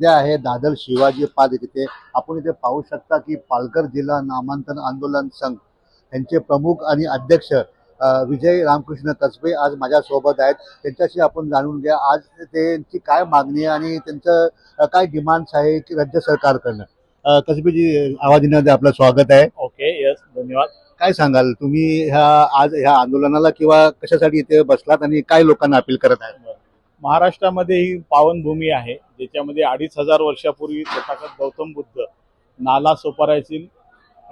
सध्या आहे दादर शिवाजी पार्क तिथे आपण इथे पाहू शकता की पालघर जिल्हा नामांतरण आंदोलन संघ यांचे प्रमुख आणि अध्यक्ष विजय रामकृष्ण कसबे आज माझ्यासोबत आहेत. त्यांच्याशी आपण जाणून घ्या. आज त्यांची काय मागणी आहे आणि त्यांचं काय डिमांड्स आहे की राज्य सरकारकडनं? कसबेजी आवाज येण्यामध्ये आपलं स्वागत आहे. ओके यस धन्यवाद. काय सांगाल? तुम्ही ह्या आज ह्या आंदोलनाला किंवा कशासाठी इथे बसलात आणि काय लोकांना अपील करत आहे? महाराष्ट्रामध्ये ही पावनभूमी आहे. ज्याच्यामध्ये अडीच हजार वर्षापूर्वी तथागत गौतम बुद्ध नाला सोपारा येथील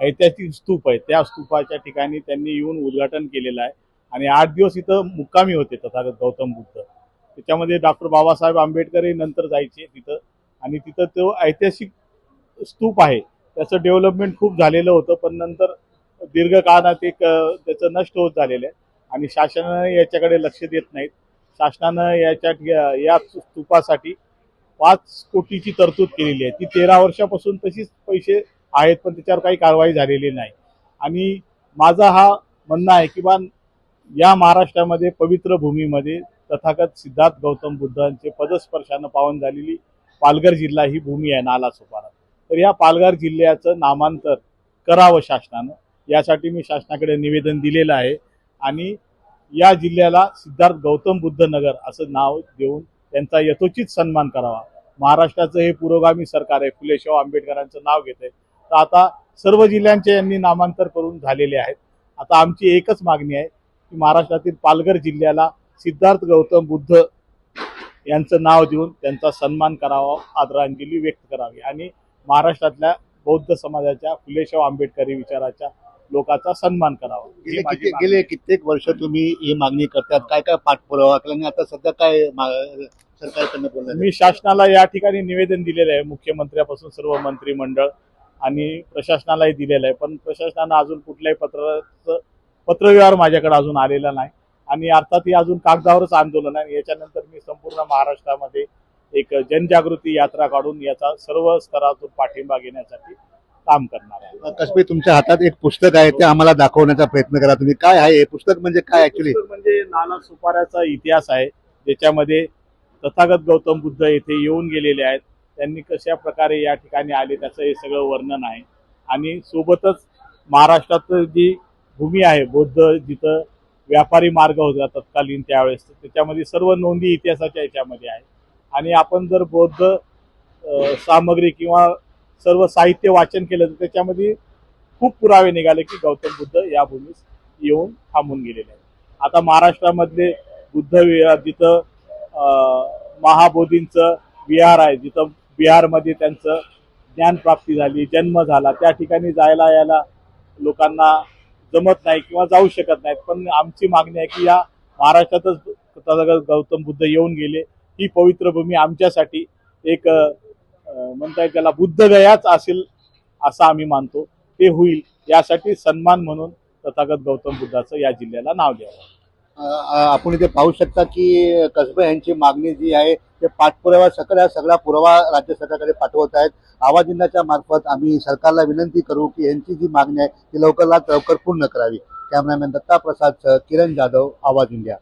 ऐतिहासिक स्तूप आहे. त्या स्तूपाच्या ठिकाणी त्यांनी येऊन उद्घाटन केलेलं आहे. आणि आठ दिवस इथं मुक्कामी होते तथागत गौतम बुद्ध. त्याच्यामध्ये डॉक्टर बाबासाहेब आंबेडकरही नंतर जायचे तिथं. आणि तिथं तो ऐतिहासिक स्तूप आहे. त्याचं डेव्हलपमेंट खूप झालेलं होतं पण नंतर दीर्घकाळात एक त्याचं नष्ट होत झालेलं आहे. आणि शासनानं याच्याकडे लक्ष देत नाहीत. शासनानं याच्या या स्तूपासाठी पाच कोटीची तरतूद केलेली आहे. ती तेरा वर्षापासून तशीच पैसे आहेत पण त्याच्यावर काही कारवाई झालेली नाही. आणि माझा हा म्हणणं आहे की बा या महाराष्ट्रामध्ये पवित्र भूमीमध्ये तथागत सिद्धार्थ गौतम बुद्धांचे पदस्पर्शानं पावन झालेली पालघर जिल्हा ही भूमी आहे नाला सोपारा. तर या पालघर जिल्ह्याचं नामांतर करावं शासनानं. यासाठी मी शासनाकडे निवेदन दिलेलं आहे. आणि या जिल्ह्याला सिद्धार्थ गौतम बुद्ध नगर असं नाव देऊन त्यांचा यथोचित सन्मान करावा. महाराष्ट्राचं हे पुरोगामी सरकार आहे. फुलेशाव आंबेडकरांचं नाव घेत आहे तर आता सर्व जिल्ह्यांचे यांनी नामांतर करून झालेले आहेत. आता आमची एकच मागणी आहे की महाराष्ट्रातील पालघर जिल्ह्याला सिद्धार्थ गौतम बुद्ध यांचं नाव देऊन त्यांचा सन्मान करावा आदरांजली व्यक्त करावी. आणि महाराष्ट्रातल्या बौद्ध समाजाच्या फुलेशाव आंबेडकरी विचाराच्या लोकांचा सन्मान करावा. गेले कित्येक वर्ष तुम्ही ही मागणी करतात. काय काय पाठपुरावा केला आता सध्या काय मा- सरकारकडनं मी शासनाला या ठिकाणी निवेदन दिलेलं आहे. मुख्यमंत्र्यापासून सर्व मंत्रिमंडळ आणि प्रशासनालाही दिलेलं आहे. पण प्रशासनानं अजून कुठल्याही पत्राचं पत्रव्यवहार माझ्याकडे अजून आलेला नाही. आणि अर्थात हे अजून कागदावरच आंदोलन आहे. याच्यानंतर मी संपूर्ण महाराष्ट्रामध्ये एक जनजागृती यात्रा काढून याचा सर्व स्तरातून पाठिंबा घेण्यासाठी काम करणार आहे. कसबे तुमच्या हातात एक पुस्तक आहे ते आम्हाला दाखवण्याचा प्रयत्न करा. तुम्ही काय आहे? हे पुस्तक म्हणजे काय ऍक्च्युली म्हणजे नाना सुपाऱ्याचा इतिहास आहे ज्याच्यामध्ये तथागत गौतम बुद्ध येथे येऊन गेलेले आहेत. त्यांनी कशा प्रकारे या ठिकाणी आले त्याचं हे सगळं वर्णन आहे. आणि सोबतच महाराष्ट्रात जी भूमी आहे बौद्ध जिथं व्यापारी मार्ग होता तत्कालीन त्यावेळेस त्याच्यामध्ये सर्व नोंदी इतिहासाच्या याच्यामध्ये आहे. आणि आपण जर बौद्ध सामग्री किंवा सर्व साहित्य वाचन केलं तर त्याच्यामध्ये खूप पुरावे निघाले की गौतम बुद्ध या भूमीस येऊन थांबून गेलेले आहेत. आता महाराष्ट्रामधले बुद्ध विहार जिथं महाबोधींचं विहार आहे जिथं बिहारमध्ये त्यांचं ज्ञानप्राप्ती झाली जन्म झाला त्या ठिकाणी जायला यायला लोकांना जमत नाही किंवा जाऊ शकत नाहीत. पण आमची मागणी आहे की या महाराष्ट्रातच तथागत गौतम बुद्ध येऊन गेले. ही पवित्र भूमी आमच्यासाठी एक म्हणता येईल त्याला बुद्धगयाच असेल असं आम्ही मानतो. ते होईल. यासाठी सन्मान म्हणून तथागत गौतम बुद्धाचं या जिल्ह्याला नाव द्यावं. आपण इथे पाहू शकता की कसबे यांची मागणी जी आहे ते पाठपुरावा सगळ्या सगळा पुरावा राज्य सरकारकडे पाठवत आहेत. आवाज इंडियाच्या मार्फत आम्ही सरकारला विनंती करू की यांची जी मागणी आहे ती लवकरात लवकर पूर्ण करावी. Cameraman Datta Prasad Kiran Jadhav Awaaz India.